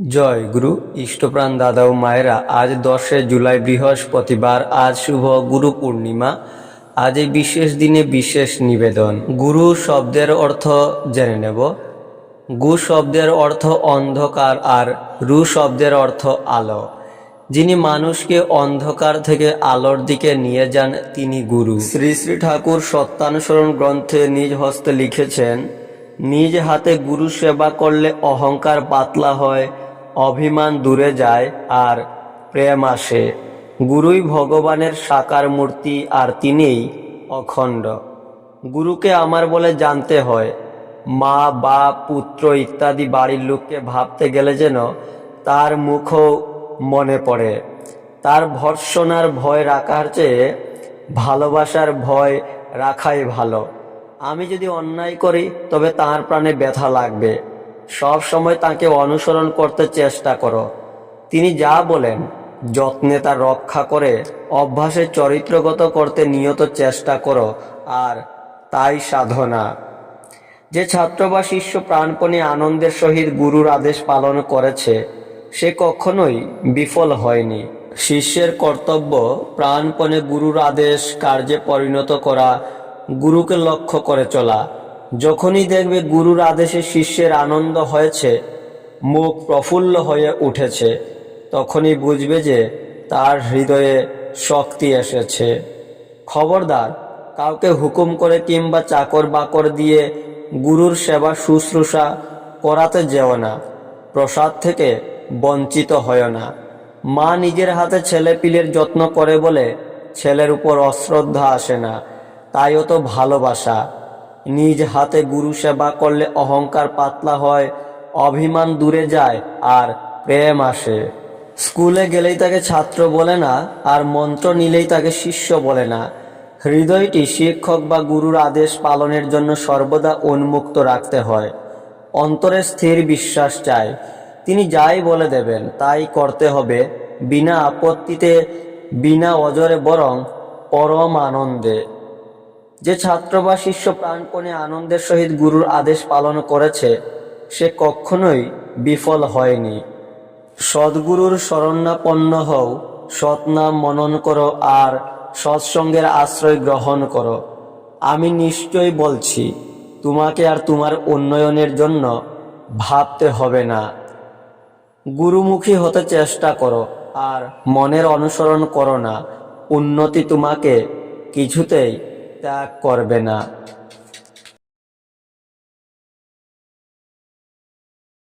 জয় গুরু। ইষ্টপ্রাণ দাদা ও মায়েরা, আজ দশে জুলাই বৃহস্পতিবার, আজ শুভ গুরু পূর্ণিমা। আজ এই বিশেষ দিনে বিশেষ নিবেদন। গুরু শব্দের অর্থ জেনে নেব। গু শব্দের অর্থ অন্ধকার আর রু শব্দের অর্থ আলো। যিনি মানুষকে অন্ধকার থেকে আলোর দিকে নিয়ে যান, তিনি গুরু। শ্রী শ্রী ঠাকুর সত্যানুসরণ গ্রন্থে নিজ হস্তে লিখেছেন, নিজ হাতে গুরু সেবা করলে অহংকার পাতলা হয় অভিমান দূরে যায় আর প্রেম আসে। গুরুই ভগবানের সাকার মূর্তি আর তিনিই অখণ্ড। গুরুকে আমার বলে জানতে হয়, মা বা পুত্র ইত্যাদি বাড়ির লোককে ভাবতে গেলে যেন তার মুখও মনে পড়ে। তার ভর্সনার ভয় রাখার চেয়ে ভালোবাসার ভয় রাখাই ভালো। আমি যদি অন্যায় করি, তবে তার প্রাণে ব্যথা লাগবে। সব সময় তাকে অনুসরণ করতে চেষ্টা করো। তিনি যা বলেন, যত্নে তা রক্ষা করে, অভ্যাসে চরিত্রগত করতে নিয়ত চেষ্টা করো, আর তাই সাধনা। যে ছাত্র বা শিষ্য প্রাণপণে আনন্দের সহিত গুরুর আদেশ পালন করেছে, সে কখনোই বিফল হয়নি। শিষ্যের কর্তব্য প্রাণপণে গুরুর আদেশ কার্যে পরিণত করা, গুরুকে লক্ষ্য করে চলা। যখনই দেখবে গুরুর আদেশে শিষ্যের আনন্দ হয়েছে, মুখ প্রফুল্ল হয়ে উঠেছে, তখনই বুঝবে যে তার হৃদয়ে শক্তি এসেছে। খবরদার, কাউকে হুকুম করে কিংবা চাকর বাকর দিয়ে গুরুর সেবা শুশ্রূষা করাতে যেও না, প্রসাদ থেকে বঞ্চিত হয় না। মা নিজের হাতে ছেলে পিলের যত্ন করে বলে ছেলের উপর অশ্রদ্ধা আসে না, তাইও তো ভালোবাসা। নিজ হাতে গুরু সেবা করলে অহংকার পাতলা হয়, অভিমান দূরে যায় আর প্রেম আসে। স্কুলে গেলেই তাকে ছাত্র বলে না, আর মন্ত্র নিলেই তাকে শিষ্য বলে না। হৃদয়টি শিক্ষক বা গুরুর আদেশ পালনের জন্য সর্বদা উন্মুক্ত রাখতে হয়। অন্তরে স্থির বিশ্বাস চাই। তিনি যাই বলে দেবেন, তাই করতে হবে। বিনা আপত্তিতে, বিনা অজরে বরং পরম আনন্দে। যে ছাত্র বা শিষ্য প্রাণপণে আনন্দের সহিত গুরুর আদেশ পালন করেছে, সে কখনোই বিফল হয়নি। সদ্গুরুর শরণাপন্ন হও, সৎনাম মনন করো আর সৎসঙ্গের আশ্রয় গ্রহণ করো। আমি নিশ্চয় বলছি, তোমাকে আর তোমার উন্নয়নের জন্য ভাবতে হবে না। গুরুমুখী হতে চেষ্টা করো আর মনের অনুসরণ করো না। উন্নতি তোমাকে কিছুতেই ত্যাগ করবে না।